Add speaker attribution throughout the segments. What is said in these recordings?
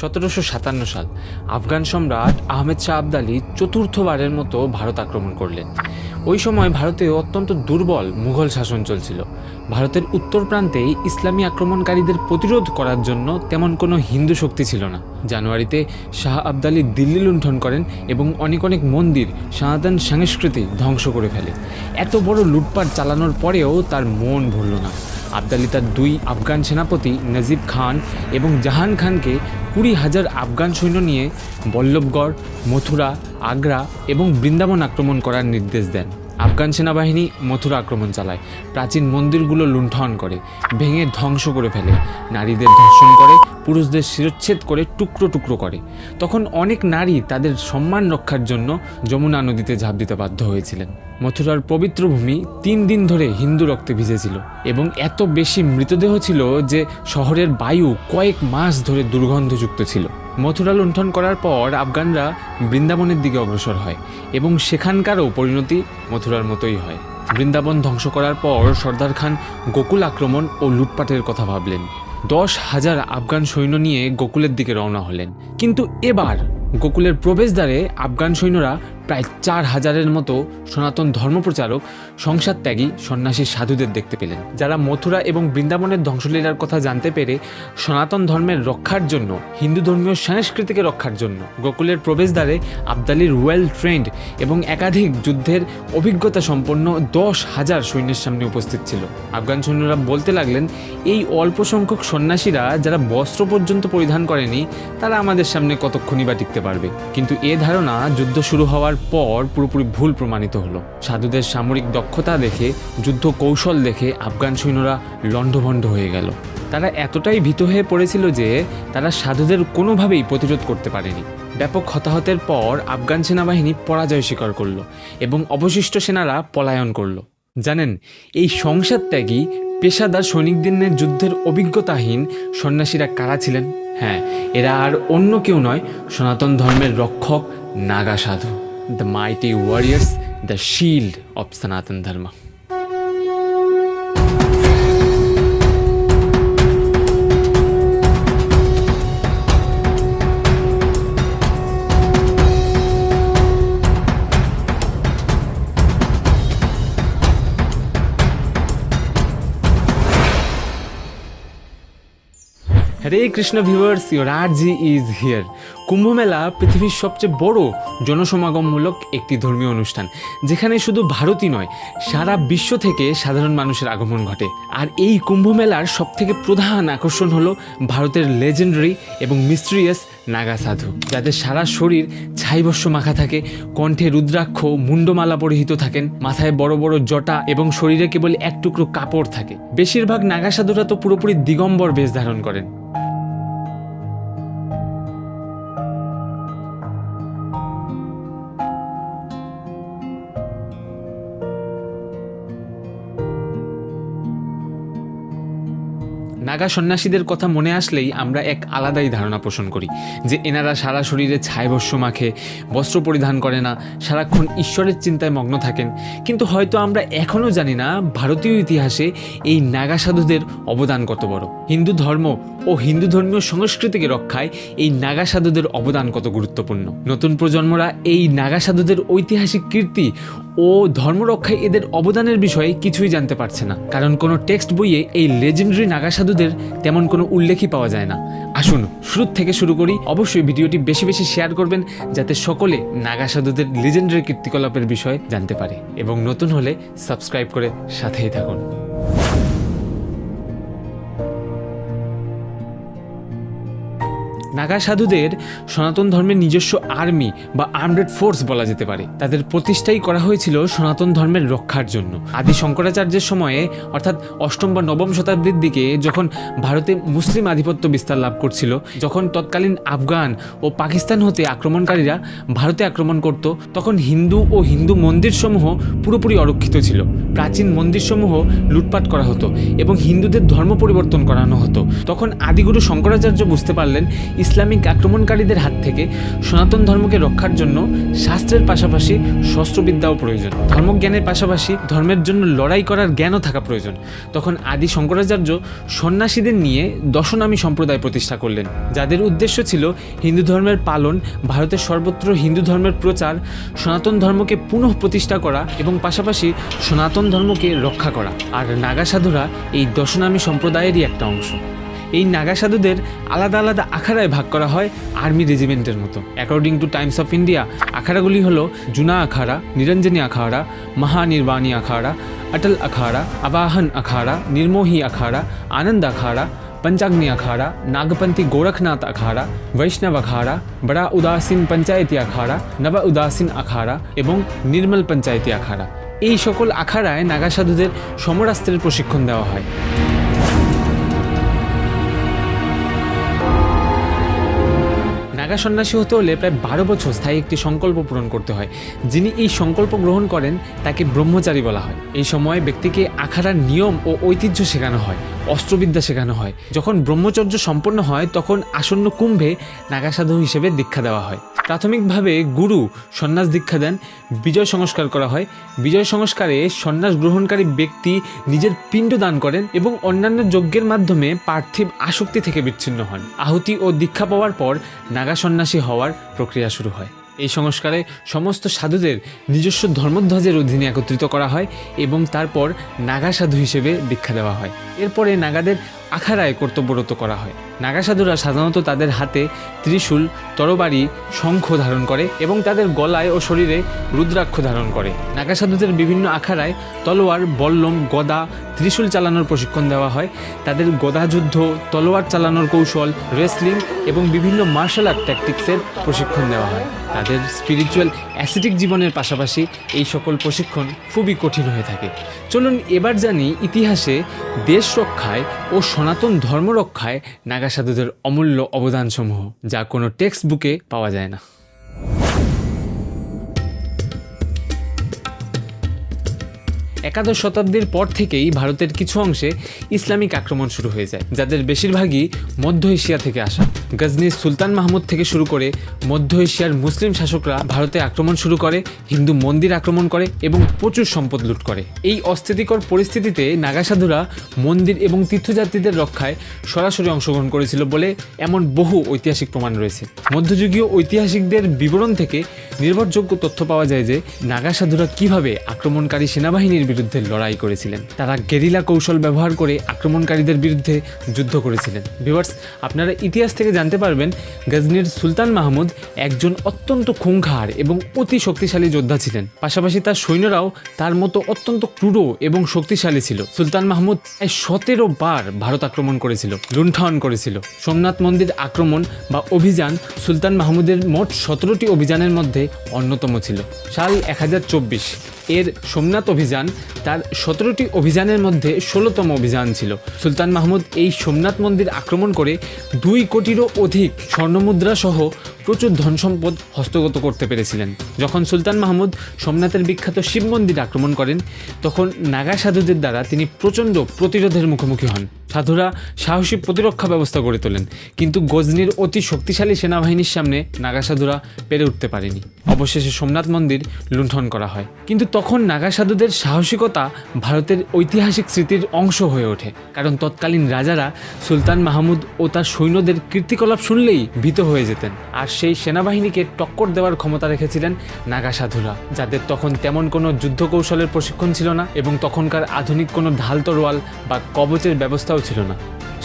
Speaker 1: সতেরোশো সাতান্ন সাল আফগান সম্রাট আহমেদ শাহ আবদালি চতুর্থবারের মতো ভারত আক্রমণ করলেন। ওই সময় ভারতে অত্যন্ত দুর্বল মুঘল শাসন চলছিল। ভারতের উত্তর প্রান্তে ইসলামী আক্রমণকারীদের প্রতিরোধ করার জন্য তেমন কোনো হিন্দু শক্তি ছিল না। জানুয়ারিতে শাহ আবদালি দিল্লি লুণ্ঠন করেন এবং অনেক অনেক মন্দির সনাতন সংস্কৃতি ধ্বংস করে ফেলে। এত বড় লুটপাট চালানোর পরেও তার মন ভরল না। আবদালি তার দুই আফগান সেনাপতি নজিব খান এবং জাহান খানকে কুড়ি হাজার আফগান সৈন্য নিয়ে বল্লভগড়, মথুরা, আগ্রা এবং বৃন্দাবন আক্রমণ করার নির্দেশ দেন। আফগান সেনাবাহিনী মথুরা আক্রমণ চালায়। প্রাচীন মন্দিরগুলো লুণ্ঠন করে, ভেঙে ধ্বংস করে ফেলে। নারীদের ধর্ষণ করে পুরুষদের শিরচ্ছেদ করে টুকরো টুকরো করে। তখন অনেক নারী তাদের সম্মান রক্ষার জন্য যমুনা নদীতে ঝাঁপ দিতে বাধ্য হয়েছিলেন। মথুরার পবিত্র ভূমি তিন দিন ধরে হিন্দু রক্তে ভিজেছিল এবং এত বেশি মৃতদেহ ছিল যে শহরের বায়ু কয়েক মাস ধরে দুর্গন্ধযুক্ত ছিল। মথুরা লুণ্ঠন করার পর আফগানরা বৃন্দাবনের দিকে অগ্রসর হয় এবং সেখানকারও পরিণতি মথুরার মতোই হয়। বৃন্দাবন ধ্বংস করার পর সর্দার খান গোকুল আক্রমণ ও লুটপাটের কথা ভাবলেন। দশ হাজার আফগান সৈন্য নিয়ে গোকুলের দিকে রওনা হলেন। কিন্তু এবার গোকুলের প্রবেশদ্বারে আফগান সৈন্যরা প্রায় চার হাজারের মতো সনাতন ধর্মপ্রচারক সংসার ত্যাগী সন্ন্যাসী সাধুদের দেখতে পেলেন, যারা মথুরা এবং বৃন্দাবনের ধ্বংসলীলার কথা জানতে পেরে সনাতন ধর্মের রক্ষার জন্য, হিন্দু ধর্মীয় সংস্কৃতিকে রক্ষার জন্য, গোকুলের প্রবেশদ্বারে আবদালির ওয়েল ট্রেন্ড এবং একাধিক যুদ্ধের অভিজ্ঞতা সম্পন্ন দশ হাজার সৈন্যের সামনে উপস্থিত ছিল। আফগান সৈন্যরা বলতে লাগলেন, এই অল্প সংখ্যক সন্ন্যাসীরা যারা বস্ত্র পর্যন্ত পরিধান করেনি, তারা আমাদের সামনে কতক্ষণই বা টিকতে পারবে? কিন্তু এ ধারণা যুদ্ধ শুরু হওয়ার পর পুরোপুরি ভুল প্রমাণিত হলো। সাধুদের সামরিক দক্ষতা দেখে যুদ্ধ কৌশল দেখে আফগান সৈন্যরা লণ্ডভণ্ড হয়ে গেল। তারা এতটাই ভীত হয়ে পড়েছিল যে তারা সাধুদের কোনোভাবেই প্রতিরোধ করতে পারেনি। ব্যাপক হতাহতের পর আফগান সেনাবাহিনী পরাজয় স্বীকার করল এবং অবশিষ্ট সেনারা পলায়ন করল। জানেন, এই সংসার ত্যাগী পেশাদার সৈনিকদের যুদ্ধের অভিজ্ঞতাহীন সন্ন্যাসীরা কারা ছিলেন? হ্যাঁ এরা আর অন্য কেউ নয়, সনাতন ধর্মের রক্ষক, নাগা সাধু। the mighty warriors, the shield of Sanatan Dharma. Hare Krishna viewers, your RG is here. Kumbh Mela পৃথিবীর সবচেয়ে বড় জনসমাগমমূলক একটি ধর্মীয় অনুষ্ঠান, যেখানে শুধু ভারতই নয়, সারা বিশ্ব থেকে সাধারণ মানুষের আগমন ঘটে। আর এই কুম্ভমেলার সবথেকে প্রধান আকর্ষণ হলো ভারতের লেজেন্ডারি এবং মিস্ট্রিয়াস নাগা সাধু, যাদের সারা শরীর ছাইবস্য মাখা থাকে, কণ্ঠে রুদ্রাক্ষ মুন্ডমালা পরিহিত থাকেন, মাথায় বড় বড় জটা এবং শরীরে কেবল এক টুকরো কাপড় থাকে। বেশিরভাগ নাগা সাধুরা তো পুরোপুরি দিগম্বর বেশ ধারণ করেন। নাগা সন্ন্যাসীদের কথা মনে আসলেই আমরা এক আলাদাই ধারণা পোষণ করি, যে এনারা সারা শরীরে ছাইবস্য মাখে, বস্ত্র পরিধান করে না, সারাক্ষণ ঈশ্বরের চিন্তায় মগ্ন থাকেন। কিন্তু হয়তো আমরা এখনও জানি না ভারতীয় ইতিহাসে এই নাগা সাধুদের অবদান কত বড়। হিন্দু ধর্ম ও হিন্দু ধর্মীয় সংস্কৃতিকে রক্ষায় এই নাগা সাধুদের অবদান কত গুরুত্বপূর্ণ। নতুন প্রজন্মরা এই নাগা সাধুদের ঐতিহাসিক কীর্তি ও ধর্মরক্ষায় এদের অবদানের বিষয়ে কিছুই জানতে পারছে না। কারণ কোনো টেক্সট বইয়ে এই লেজেন্ডারি নাগা সাধুদের তেমন কোনো উল্লেখই পাওয়া যায় না। আসুন শুরু থেকে শুরু করি। অবশ্যই ভিডিওটি বেশি বেশি শেয়ার করবেন, যাতে সকলে নাগা সাধুদের লেজেন্ডারি কীর্তিকলাপের বিষয়ে জানতে পারে। এবং নতুন হলে সাবস্ক্রাইব করে সাথেই থাকুন। নাগা সাধুদের সনাতন ধর্মের নিজস্ব আর্মি বা আর্মড ফোর্স বলা যেতে পারে। তাদের প্রতিষ্ঠাই করা হয়েছিল সনাতন ধর্মের রক্ষার জন্য। আদি শঙ্করাচার্যের সময়ে, অর্থাৎ অষ্টম বা নবম শতাব্দীর দিকে, যখন ভারতে মুসলিম আধিপত্য বিস্তার লাভ করছিল, যখন তৎকালীন আফগান ও পাকিস্তান হতে আক্রমণকারীরা ভারতে আক্রমণ করত, তখন হিন্দু ও হিন্দু মন্দিরসমূহ পুরোপুরি অরক্ষিত ছিল। প্রাচীন মন্দিরসমূহ লুটপাট করা হতো এবং হিন্দুদের ধর্ম পরিবর্তন করানো হতো। তখন আদিগুরু শঙ্করাচার্য বুঝতে পারলেন ইসলামিক আক্রমণকারীদের হাত থেকে সনাতন ধর্মকে রক্ষার জন্য শাস্ত্রের পাশাপাশি শস্ত্রবিদ্যাও প্রয়োজন। ধর্মজ্ঞানের পাশাপাশি ধর্মের জন্য লড়াই করার জ্ঞানও থাকা প্রয়োজন। তখন আদি শঙ্করাচার্য সন্ন্যাসীদের নিয়ে দশনামী সম্প্রদায় প্রতিষ্ঠা করলেন, যাদের উদ্দেশ্য ছিল হিন্দু ধর্মের পালন, ভারতের সর্বত্র হিন্দু ধর্মের প্রচার, সনাতন ধর্মকে পুনঃ প্রতিষ্ঠা করা এবং পাশাপাশি সনাতন ধর্মকে রক্ষা করা। আর নাগা সাধুরা এই দশনামী সম্প্রদায়েরই একটা অংশ। এই নাগা সাধুদের আলাদা আলাদা আখাড়ায় ভাগ করা হয় আর্মি রেজিমেন্টের মতো according to Times of India আখাড়াগুলি হলো জুনা আখাড়া নিরঞ্জনী আখাড়া মহানির্বাণী আখাড়া अटल अखाड़ा अवाहन अखाड़ा निर्मोही अखाड़ा आनंद अखाड़ा पंचाग्नि अखाड़ा नागपंथी गोरखनाथ अखाड़ा वैष्णव अखाड़ा बड़ा उदासीन पंचायती अखाड़ा নব উদাসীন আখাড়া এবং নির্মল পঞ্চায়েতি আখাড়া এই সকল আখাড়ায় নাগা সাধুদের সমরাস্ত্রের প্রশিক্ষণ দেওয়া হয় নাগা সন্ন্যাসী হতে হলে প্রায় বারো বছর স্থায়ী একটি সংকল্প পূরণ করতে হয়। যিনি এই সংকল্প গ্রহণ করেন, তাকে ব্রহ্মচারী বলা হয়। এই সময় ব্যক্তিকে আখাড়ার নিয়ম ও ঐতিহ্য শেখানো হয়। অস্ত্রবিদ্যা শেখানো হয়। যখন ব্রহ্মচর্য সম্পন্ন হয়, তখন আসন্ন কুম্ভে নাগা সাধু হিসেবে দীক্ষা দেওয়া হয়। প্রাথমিকভাবে গুরু সন্ন্যাস দীক্ষা দেন, বিজয় সংস্কার করা হয়। বিজয় সংস্কারে সন্ন্যাস গ্রহণকারী ব্যক্তি নিজের পিণ্ড দান করেন এবং অন্যান্য যজ্ঞের মাধ্যমে পার্থিব আসক্তি থেকে বিচ্ছিন্ন হন। আহুতি ও দীক্ষা পাওয়ার পর নাগা সন্ন্যাসী হওয়ার প্রক্রিয়া শুরু হয়। এই সংস্কারে সমস্ত সাধুদের নিজস্ব ধর্মধ্বজের অধীনে একত্রিত করা হয় এবং তারপর নাগা সাধু হিসেবে দীক্ষা দেওয়া হয়। এরপরে নাগাদের আখাড়ায় কর্তব্যরত করা হয়। নাগা সাধুরা সাধারণত তাদের হাতে ত্রিশূল, তরবারি, শঙ্খ ধারণ করে এবং তাদের গলায় ও শরীরে রুদ্রাক্ষ ধারণ করে। নাগা সাধুদের বিভিন্ন আখাড়ায় তলোয়ার, বল্লম, গদা, ত্রিশূল চালানোর প্রশিক্ষণ দেওয়া হয়। তাদের গদা যুদ্ধ, তলোয়ার চালানোর কৌশল, রেসলিং এবং বিভিন্ন মার্শাল আর্ট ট্যাকটিক্সের প্রশিক্ষণ দেওয়া হয়। তাদের স্পিরিচুয়াল, অ্যাসিটিক জীবনের পাশাপাশি এই সকল প্রশিক্ষণ খুবই কঠিন হয়ে থাকে। চলুন এবার জানি ইতিহাসে দেশ রক্ষায় ও সনাতন ধর্মরক্ষায় নাগা সাধুদের অমূল্য অবদানসমূহ যা কোনো টেক্সট বুকে পাওয়া যায় না। একাদশ শতাব্দীর পর থেকেই ভারতের কিছু অংশে ইসলামিক আক্রমণ শুরু হয়ে যায়, যাদের বেশিরভাগই মধ্য এশিয়া থেকে আসা। গজনির সুলতান মাহমুদ থেকে শুরু করে মধ্য এশিয়ার মুসলিম শাসকরা ভারতে আক্রমণ শুরু করে, হিন্দু মন্দির আক্রমণ করে এবং প্রচুর সম্পদ লুট করে। এই অস্থিতিকর পরিস্থিতিতে নাগা সাধুরা মন্দির এবং তীর্থযাত্রীদের রক্ষায় সরাসরি অংশগ্রহণ করেছিল বলে এমন বহু ঐতিহাসিক প্রমাণ রয়েছে। মধ্যযুগীয় ঐতিহাসিকদের বিবরণ থেকে নির্ভরযোগ্য তথ্য পাওয়া যায় যে নাগা সাধুরা কীভাবে আক্রমণকারী সেনাবাহিনীর বিরুদ্ধে লড়াই করেছিলেন। তারা গেরিলা কৌশল ব্যবহার করে আক্রমণকারীদের বিরুদ্ধে যুদ্ধ করেছিলেন। ভিউয়ার্স, আপনারা ইতিহাস থেকে জানতে পারবেন, গজনির সুলতান মাহমুদ একজন অত্যন্ত খুঙ্খার এবং অতি শক্তিশালী যোদ্ধা ছিলেন। পাশাপাশি তার সৈন্যরাও তার মতো অত্যন্ত ক্রূর এবং শক্তিশালী ছিল। সুলতান মাহমুদ প্রায় সতেরো বার ভারত আক্রমণ করেছিল, লুণ্ঠন করেছিল। সোমনাথ মন্দির আক্রমণ বা অভিযান সুলতান মাহমুদের মোট সতেরোটি অভিযানের মধ্যে অন্যতম ছিল। সাল এক হাজার চব্বিশ, এর সোমনাথ অভিযান তার সতেরোটি অভিযানের মধ্যে ষোলোতম অভিযান ছিল। সুলতান মাহমুদ এই সোমনাথ মন্দির আক্রমণ করে দুই কোটিরও অধিক স্বর্ণমুদ্রা সহ প্রচুর ধন সম্পদ হস্তগত করতে পেরেছিলেন। যখন সুলতান মাহমুদ সোমনাথের বিখ্যাত শিব মন্দির আক্রমণ করেন, তখন নাগা সাধুদের দ্বারা তিনি প্রচণ্ড প্রতিরোধের মুখোমুখি হন। সাধুরা সাহসী প্রতিরক্ষা ব্যবস্থা গড়ে তোলেন, কিন্তু গজনির অতি শক্তিশালী সেনাবাহিনীর সামনে নাগা সাধুরা পেরে উঠতে পারেনি। অবশেষে সোমনাথ মন্দির লুণ্ঠন করা হয়। কিন্তু তখন নাগা সাধুদের সাহসিকতা ভারতের ঐতিহাসিক স্মৃতির অংশ হয়ে ওঠে, কারণ তৎকালীন রাজারা সুলতান মাহমুদ ও তার সৈন্যদের কীর্তিকলাপ শুনলেই ভীত হয়ে যেতেন। আর সেই সেনাবাহিনীকে টক্কর দেওয়ার ক্ষমতা রেখেছিলেন নাগা সাধুরা যাদের তখন তেমন কোনো যুদ্ধ কৌশলের প্রশিক্ষণ ছিল না এবং তখনকার আধুনিক কোনো ঢাল তরোয়াল বা কবচের ব্যবস্থাও ছিল না।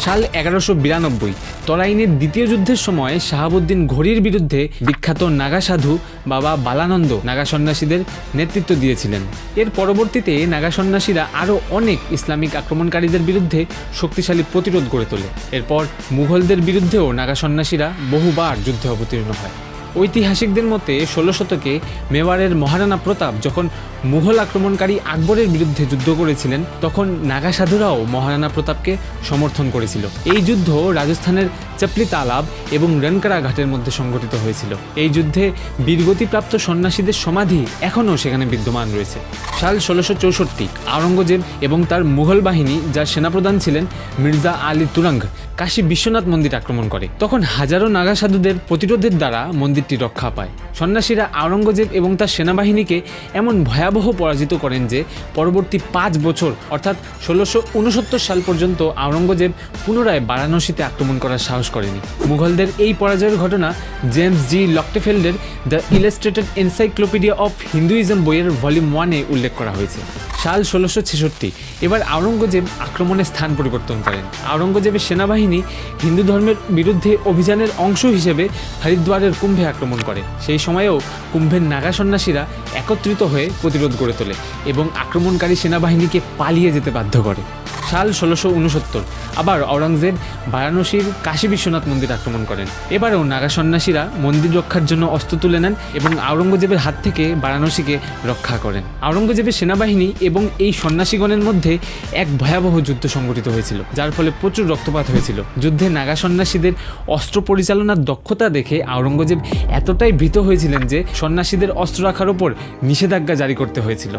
Speaker 1: সাল এগারোশো বিরানব্বই, তরাইনের দ্বিতীয় যুদ্ধের সময় শাহাবুদ্দিন ঘড়ির বিরুদ্ধে বিখ্যাত নাগা সাধু বাবা বালানন্দ নাগা সন্ন্যাসীদের নেতৃত্ব দিয়েছিলেন। এর পরবর্তীতে নাগা সন্ন্যাসীরা আরও অনেক ইসলামিক আক্রমণকারীদের বিরুদ্ধে শক্তিশালী প্রতিরোধ গড়ে তোলে। এরপর মুঘলদের বিরুদ্ধেও নাগা সন্ন্যাসীরা বহুবার যুদ্ধে অবতীর্ণ হয়। ঐতিহাসিকদের মতে ষোলো শতকে মেওয়ারের মহারানা প্রতাপ যখন মুঘল আক্রমণকারী আকবরের বিরুদ্ধে যুদ্ধ করেছিলেন, তখন নাগা সাধুরাও মহারানা প্রতাপকে সমর্থন করেছিল। এই যুদ্ধ রাজস্থানের চাপলি তালাব এবং রনকারা ঘাটের মধ্যে সংঘটিত হয়েছিল। এই যুদ্ধে বীরগতিপ্রাপ্ত সন্ন্যাসীদের সমাধি এখনও সেখানে বিদ্যমান রয়েছে। সাল ষোলোশো চৌষট্টি, আওরঙ্গজেব এবং তার মুঘল বাহিনী যার সেনাপ্রধান ছিলেন মির্জা আলী তুরাঙ্গ, কাশী বিশ্বনাথ মন্দির আক্রমণ করে। তখন হাজারো নাগা সাধুদের প্রতিরোধের দ্বারা মন্দিরটি রক্ষা পায়। সন্ন্যাসীরা আওরঙ্গজেব এবং তার সেনাবাহিনীকে এমন ভয়াবহ পরাজিত করেন যে, পরবর্তী পাঁচ বছর, অর্থাৎ ষোলোশো উনসত্তর সাল পর্যন্ত আওরঙ্গজেব পুনরায় বারাণসীতে আক্রমণ করার সাহস করেনি। মুঘলদের এই পরাজয়ের ঘটনা James G লকটেফেল্ডের the illustrated encyclopedia of Hinduism বইয়ের ভলিউম ওয়ানে উল্লেখ করা হয়েছে। সাল ষোলোশো ছেষট্টি। এবার আওরঙ্গজেব আক্রমণের স্থান পরিবর্তন করেন। আওরঙ্গজেবের সেনাবাহিনী হিন্দু ধর্মের বিরুদ্ধে অভিযানের অংশ হিসেবে হরিদ্বারের কুম্ভে আক্রমণ করে। সেই সময়েও কুম্ভের নাগা সন্ন্যাসীরা একত্রিত হয়ে প্রতিরোধ গড়ে তোলে এবং আক্রমণকারী সেনাবাহিনীকে পালিয়ে যেতে বাধ্য করে। সাল ষোলোশো উনসত্তর, আবার আওরঙ্গজেব বারাণসীর কাশী বিশ্বনাথ মন্দির আক্রমণ করেন। এবারেও নাগা সন্ন্যাসীরা মন্দির রক্ষার জন্য অস্ত্র তুলে নেন এবং আওরঙ্গজেবের হাত থেকে বারাণসীকে রক্ষা করেন। আওরঙ্গজেবের সেনাবাহিনী এবং এই সন্ন্যাসীগণের মধ্যে এক ভয়াবহ যুদ্ধ সংঘটিত হয়েছিল, যার ফলে প্রচুর রক্তপাত হয়েছিল। যুদ্ধে নাগা সন্ন্যাসীদের অস্ত্র পরিচালনার দক্ষতা দেখে আওরঙ্গজেব এতটাই ভীত হয়েছিলেন যে সন্ন্যাসীদের অস্ত্র রাখার ওপর নিষেধাজ্ঞা জারি করতে হয়েছিল।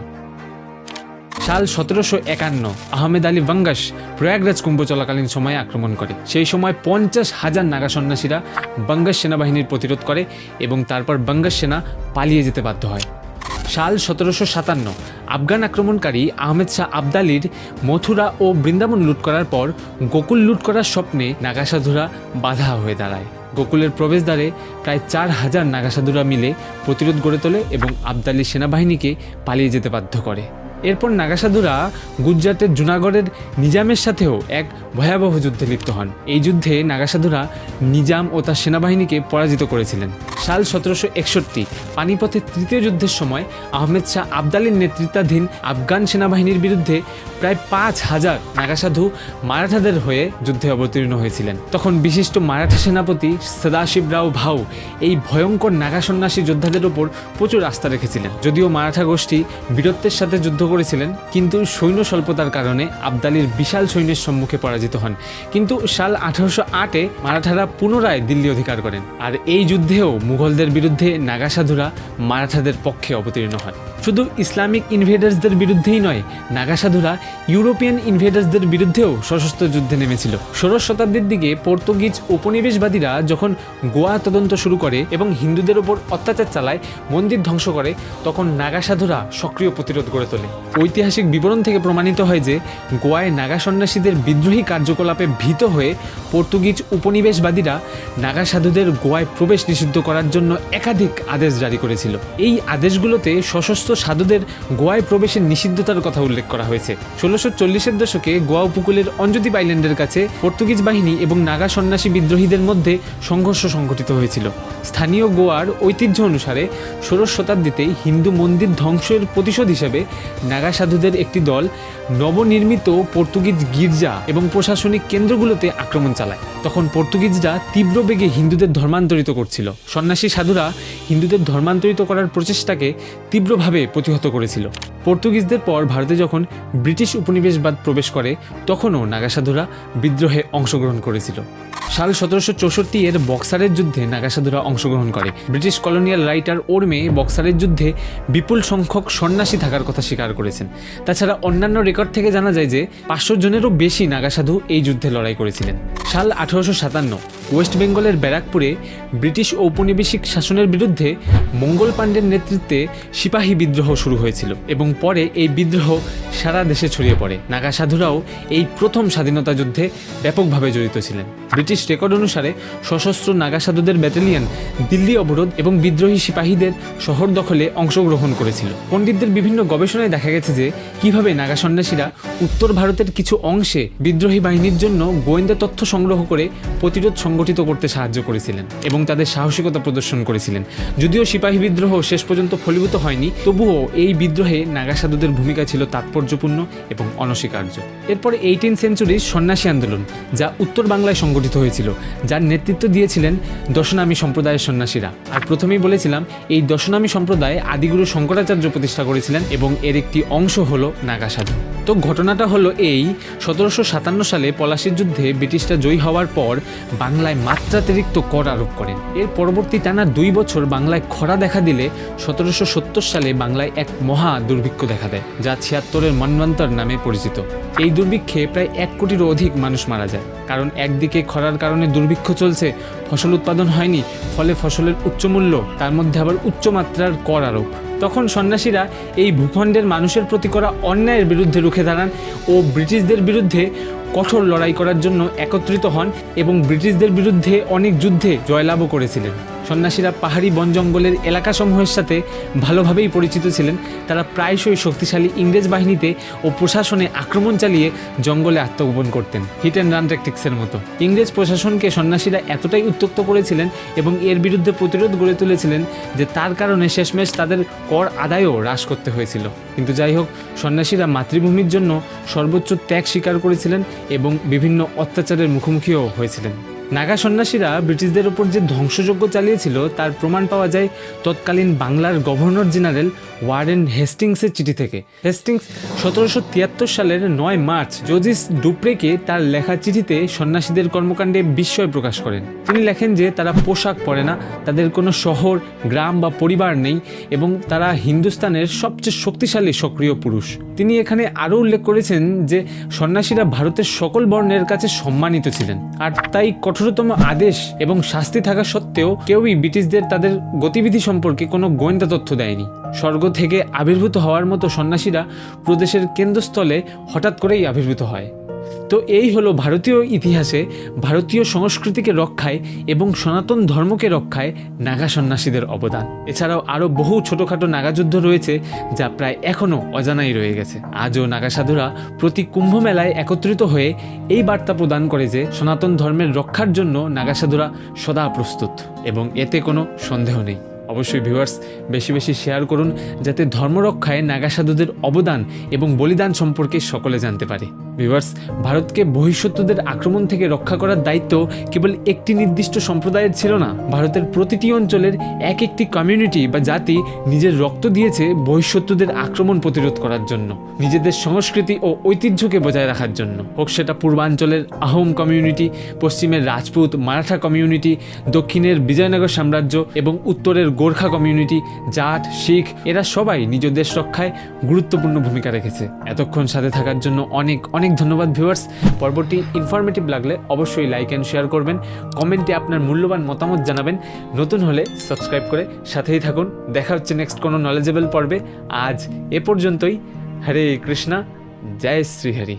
Speaker 1: সাল সতেরোশো একান্ন, আহমেদ আলী বাঙ্গাস প্রয়াগরাজ কুম্ভ চলাকালীন সময়ে আক্রমণ করে। সেই সময় পঞ্চাশ হাজার নাগা সন্ন্যাসীরা বাঙ্গাস সেনাবাহিনীর প্রতিরোধ করে এবং তারপর বাঙ্গাস সেনা পালিয়ে যেতে বাধ্য হয়। সাল সতেরোশো সাতান্ন। আফগান আক্রমণকারী আহমেদ শাহ আবদালির মথুরা ও বৃন্দাবন লুট করার পর গোকুল লুট করার স্বপ্নে নাগাসাধুরা বাধা হয়ে দাঁড়ায়। গোকুলের প্রবেশদ্বারে প্রায় চার হাজার নাগাসাধুরা মিলে প্রতিরোধ গড়ে তোলে এবং আবদালির সেনাবাহিনীকে পালিয়ে যেতে বাধ্য করে। এরপর নাগাসাধুরা গুজরাটের জুনাগড়ের নিজামের সাথেও এক ভয়াবহ যুদ্ধে লিপ্ত হন। এই যুদ্ধে নাগাসাধুরা নিজাম ও তার সেনাবাহিনীকে পরাজিত করেছিলেন। সাল সতেরোশো একষট্টি পানিপথের তৃতীয় যুদ্ধের সময় আহমেদ শাহ আবদালির নেতৃত্বাধীন আফগান সেনাবাহিনীর বিরুদ্ধে প্রায় পাঁচ হাজার নাগাসাধু মারাঠাদের হয়ে যুদ্ধে অবতীর্ণ হয়েছিলেন। তখন বিশিষ্ট মারাঠা সেনাপতি সদাশিব রাও ভাউ এই ভয়ঙ্কর নাগা সন্ন্যাসী যোদ্ধাদের ওপর প্রচুর আস্থা রেখেছিলেন। যদিও মারাঠা গোষ্ঠী বীরত্বের সাথে যুদ্ধ করেছিলেন, কিন্তু সৈন্য স্বল্পতার কারণে আবদালির বিশাল সৈন্যের সম্মুখে পরাজিত হন। কিন্তু সাল আঠারোশো আটে মারাঠারা পুনরায় দিল্লি অধিকার করেন। আর এই যুদ্ধেও মুঘলদের বিরুদ্ধে নাগাসাধুরা মারাঠাদের পক্ষে অবতীর্ণ হয়। শুধু ইসলামিক ইনভেডার্সদের বিরুদ্ধেই নয় নাগা সাধুরা ইউরোপিয়ান ইনভেডার্সদের বিরুদ্ধেও সশস্ত্র যুদ্ধে নেমেছিল। ষোড়শ শতাব্দীর দিকে পর্তুগিজ উপনিবেশবাদীরা যখন গোয়া তদন্ত শুরু করে এবং হিন্দুদের ওপর অত্যাচার চালায়, মন্দির ধ্বংস করে, তখন নাগা সাধুরা সক্রিয় প্রতিরোধ গড়ে তোলে। ঐতিহাসিক বিবরণ থেকে প্রমাণিত হয় যে, গোয়ায় নাগা সন্ন্যাসীদের বিদ্রোহী কার্যকলাপে ভীত হয়ে পর্তুগিজ উপনিবেশবাদীরা নাগা সাধুদের গোয়ায় প্রবেশ নিষিদ্ধ করার জন্য একাধিক আদেশ জারি করেছিল। এই আদেশগুলোতে সশস্ত্র সাধুদের গোয়ায় প্রবেশের নিষিদ্ধতার কথা উল্লেখ করা হয়েছে। ষোলোশো চল্লিশের দশকে গোয়া উপকূলের অঞ্জদীপ আইল্যান্ডের কাছে পর্তুগিজ বাহিনী এবং নাগা সন্ন্যাসী বিদ্রোহীদের মধ্যে সংঘর্ষ সংঘটিত হয়েছিল। স্থানীয় গোয়ার ঐতিহ্য অনুসারে ষোড়শ শতাব্দীতে হিন্দু মন্দির ধ্বংসের প্রতিশোধ হিসেবে নাগা সাধুদের একটি দল নবনির্মিত পর্তুগিজ গির্জা এবং প্রশাসনিক কেন্দ্রগুলোতে আক্রমণ চালায়। তখন পর্তুগিজরা তীব্র বেগে হিন্দুদের ধর্মান্তরিত করছিল। সন্ন্যাসী সাধুরা হিন্দুদের ধর্মান্তরিত করার প্রচেষ্টাকে তীব্রভাবে প্রতিহত করেছিল। পর্তুগিজদের পর ভারতে যখন ব্রিটিশ উপনিবেশবাদ প্রবেশ করে, তখনও নাগা সাধুরা বিদ্রোহে অংশগ্রহণ করেছিল। সাল সতেরোশো চৌষট্টি এর বক্সারের যুদ্ধে নাগা সাধুরা অংশগ্রহণ করে। ব্রিটিশ কলোনিয়াল রাইটার ওর্মে বক্সারের যুদ্ধে বিপুল সংখ্যক সন্ন্যাসী থাকার কথা স্বীকার করেছেন। তাছাড়া অন্যান্য রেকর্ড থেকে জানা যায় যে পাঁচশো জনেরও বেশি নাগাসাধু এই যুদ্ধে লড়াই করেছিলেন। সাল আঠারোশো সাতান্ন ওয়েস্ট বেঙ্গলের ব্যারাকপুরে ব্রিটিশ ঔপনিবেশিক শাসনের বিরুদ্ধে মঙ্গল পাণ্ডের নেতৃত্বে সিপাহী বিদ্রোহ শুরু হয়েছিল এবং পরে এই বিদ্রোহ সারা দেশে ছড়িয়ে পড়ে। নাগা সাধুরাও এই প্রথম স্বাধীনতা যুদ্ধে ব্যাপকভাবে জড়িত ছিলেন। ব্রিটিশ রেকর্ড অনুসারে সশস্ত্র নাগা সাধুদের ব্যাটালিয়ন দিল্লি অবরোধ এবং বিদ্রোহী সিপাহীদের শহর দখলে অংশগ্রহণ করেছিল। পণ্ডিতদের বিভিন্ন গবেষণায় দেখা গেছে যে কীভাবে নাগা সন্ন্যাসীরা উত্তর ভারতের কিছু অংশে বিদ্রোহী বাহিনীর জন্য গোয়েন্দা তথ্য সংগ্রহ করে প্রতিরোধ সংগঠিত করতে সাহায্য করেছিলেন এবং তাদের সাহসিকতা প্রদর্শন করেছিলেন। যদিও সিপাহী বিদ্রোহ শেষ পর্যন্ত ফলীভূত হয়নি, তবুও এই বিদ্রোহে নাগা সাধুদের ভূমিকা ছিল তাৎপর্যপূর্ণ এবং অনস্বীকার্য। এরপর এইটিন সেঞ্চুরির সন্ন্যাসী আন্দোলন, যা উত্তর বাংলায় সংগঠিত সংগঠিত হয়েছিল, যার নেতৃত্ব দিয়েছিলেন দশনামী সম্প্রদায়ের সন্ন্যাসীরা। আর প্রথমেই বলেছিলাম, এই দশনামী সম্প্রদায় আদিগুরু শঙ্করাচার্য প্রতিষ্ঠা করেছিলেন এবং এর একটি অংশ হল নাগা সাধু তো ঘটনাটা হলো এই, সতেরোশো সাতান্ন সালে পলাশির যুদ্ধে ব্রিটিশরা জয়ী হওয়ার পর বাংলায় মাত্রাতিরিক্ত কর আরোপ করেন। এর পরবর্তী টানা দুই বছর বাংলায় খরা দেখা দিলে সতেরোশো সত্তর সালে বাংলায় এক মহা দুর্ভিক্ষ দেখা দেয়, যা ছিয়াত্তরের মন্বন্তর নামে পরিচিত। এই দুর্ভিক্ষে প্রায় এক কোটিরও অধিক মানুষ মারা যায়, কারণ একদিকে খরার কারণে দুর্ভিক্ষ চলছে, ফসল উৎপাদন হয়নি, ফলে ফসলের উচ্চ মূল্য তার মধ্যে আবার উচ্চমাত্রার কর আরোপ। তখন সন্ন্যাসীরা এই ভূখণ্ডের মানুষের প্রতি করা অন্যায়ের বিরুদ্ধে রুখে দাঁড়ান ও ব্রিটিশদের বিরুদ্ধে কঠোর লড়াই করার জন্য একত্রিত হন এবং ব্রিটিশদের বিরুদ্ধে অনেক যুদ্ধে জয়লাভও করেছিলেন। সন্ন্যাসীরা পাহাড়ি বন জঙ্গলের এলাকাসমূহের সাথে ভালোভাবেই পরিচিত ছিলেন। তারা প্রায়শই শক্তিশালী ইংরেজ বাহিনীতে ও প্রশাসনে আক্রমণ চালিয়ে জঙ্গলে আত্মগোপন করতেন। হিট অ্যান্ড রান ট্যাকটিক্সের মতো। ইংরেজ প্রশাসনকে সন্ন্যাসীরা এতটাই উত্তক্ত করেছিলেন এবং এর বিরুদ্ধে প্রতিরোধ গড়ে তুলেছিলেন যে তার কারণে শেষমেশ তাদের কর আদায়ও হ্রাস করতে হয়েছিল। কিন্তু যাই হোক, সন্ন্যাসীরা মাতৃভূমির জন্য সর্বোচ্চ ত্যাগ স্বীকার করেছিলেন এবং বিভিন্ন অত্যাচারের মুখোমুখিও হয়েছিলেন। নাগা সন্ন্যাসীরা ব্রিটিশদের উপর যে ধ্বংসযজ্ঞ চালিয়েছিল, তার প্রমাণ পাওয়া যায় তৎকালীন বাংলার গভর্নর জেনারেল ওয়ারেন হেস্টিংসের চিঠি থেকে। হেস্টিংস সতেরোশো তিয়াত্তর সালের নয় মার্চ জোজিস ডুপ্রেকে তার লেখা চিঠিতে সন্ন্যাসীদের কর্মকাণ্ডে বিস্ময় প্রকাশ করেন। তিনি লেখেন যে, তারা পোশাক পরে না, তাদের কোনো শহর, গ্রাম বা পরিবার নেই এবং তারা হিন্দুস্তানের সবচেয়ে শক্তিশালী সক্রিয় পুরুষ। তিনি এখানে আরও উল্লেখ করেছেন যে, সন্ন্যাসীরা ভারতের সকল বর্ণের কাছে সম্মানিত ছিলেন। আর তাই কঠোরতম আদেশ এবং শাস্তি থাকা সত্ত্বেও কেউই ব্রিটিশদের তাদের গতিবিধি সম্পর্কে কোনো গোয়েন্দা তথ্য দেয়নি। স্বর্গ থেকে আবির্ভূত হওয়ার মতো সন্ন্যাসীরা প্রদেশের কেন্দ্রস্থলে হঠাৎ করেই আবির্ভূত হয়। তো এই হলো ভারতীয় ইতিহাসে ভারতীয় সংস্কৃতিকে রক্ষায় এবং সনাতন ধর্মকে রক্ষায় নাগা সন্ন্যাসীদের অবদান। এছাড়াও আরও বহু ছোটোখাটো নাগা যুদ্ধ রয়েছে যা প্রায় এখনও অজানাই রয়ে গেছে। আজও নাগা সাধুরা প্রতি কুম্ভ মেলায় একত্রিত হয়ে এই বার্তা প্রদান করে যে সনাতন ধর্মের রক্ষার জন্য নাগা সাধুরা সদা প্রস্তুত এবং এতে কোনো সন্দেহ নেই। অবশ্যই ভিউয়ার্স, বেশি বেশি শেয়ার করুন যাতে ধর্ম রক্ষায় নাগা সাধুদের অবদান এবং বলিদান সম্পর্কে সকলে জানতে পারে। ভিউয়ার্স ভারতকে বহিঃশত্রুদের আক্রমণ থেকে রক্ষা করার দায়িত্ব কেবল একটি নির্দিষ্ট সম্প্রদায়ের ছিল না। ভারতের প্রতিটি অঞ্চলের এক একটি কমিউনিটি বা জাতি নিজের রক্ত দিয়েছে বহিঃশত্রুদের আক্রমণ প্রতিরোধ করার জন্য, নিজেদের সংস্কৃতি ও ঐতিহ্যকে বজায় রাখার জন্য। হোক সেটা পূর্বাঞ্চলের আহোম কমিউনিটি পশ্চিমের রাজপুত মারাঠা কমিউনিটি দক্ষিণের বিজয়নগর সাম্রাজ্য এবং উত্তরের গোর্খা কমিউনিটি জাট, শিখ, এরা সবাই নিজ দেশ রক্ষায় গুরুত্বপূর্ণ ভূমিকা রেখেছে। এতক্ষণ সাথে থাকার জন্য অনেক অনেক অনেক ধন্যবাদ ভিউয়ার্স পর্বটি ইনফরমেটিভ লাগলে অবশ্যই লাইক অ্যান্ড শেয়ার করবেন। কমেন্টে আপনার মূল্যবান মতামত জানাবেন। নতুন হলে সাবস্ক্রাইব করে সাথেই থাকুন। দেখা হচ্ছে নেক্সট কোনো নলেজেবল পর্বে। আজ এ পর্যন্তই। হরে কৃষ্ণা। জয় শ্রীহরি।